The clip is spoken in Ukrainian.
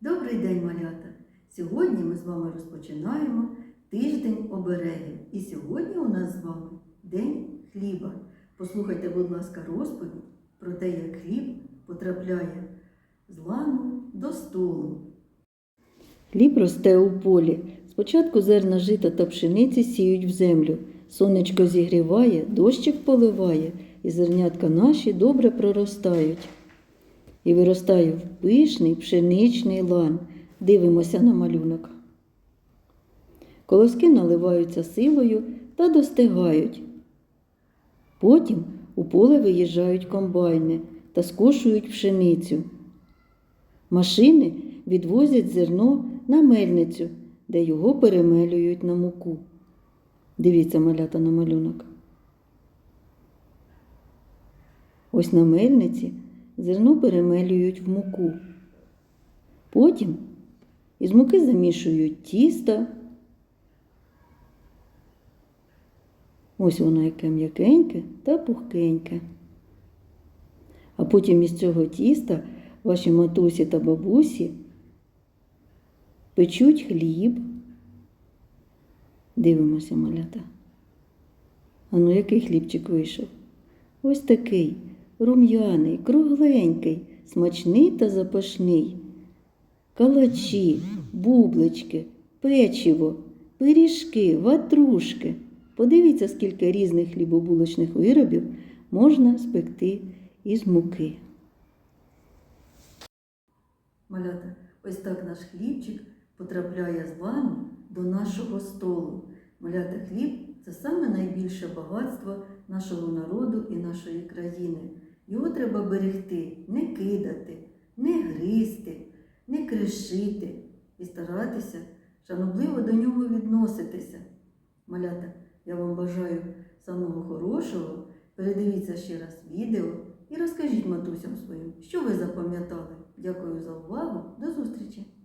Добрий день, малята! Сьогодні ми з вами розпочинаємо тиждень оберегів. І сьогодні у нас з вами День хліба. Послухайте, будь ласка, розповідь про те, як хліб потрапляє з лану до столу. Хліб росте у полі. Спочатку зерна жита та пшениці сіють в землю. Сонечко зігріває, дощик поливає, і зернятка наші добре проростають. І виростає в пишний пшеничний лан. Дивимося на малюнок. Колоски наливаються силою та достигають. Потім у поле виїжджають комбайни та скошують пшеницю. Машини відвозять зерно на мельницю, де його перемелюють на муку. Дивіться малята на малюнок. Ось на мельниці зерно перемелюють в муку. Потім із муки замішують тісто. Ось воно яке м'якеньке та пухкеньке. А потім із цього тіста ваші матусі та бабусі печуть хліб. Дивимося, малята. А ну який хлібчик вийшов? Ось такий рум'яний, кругленький, смачний та запашний. Калачі, бублички, печиво, пиріжки, ватрушки. Подивіться, скільки різних хлібобулочних виробів можна спекти із муки. Малята, ось так наш хлібчик потрапляє з лану до нашого столу. Малята хліб це саме найбільше багатство нашого народу і нашої країни. Його треба берегти, не кидати, не гризти, не кришити і старатися шанобливо до нього відноситися. Малята, я вам бажаю самого хорошого. Передивіться ще раз відео і розкажіть матусям своїм, що ви запам'ятали. Дякую за увагу. До зустрічі!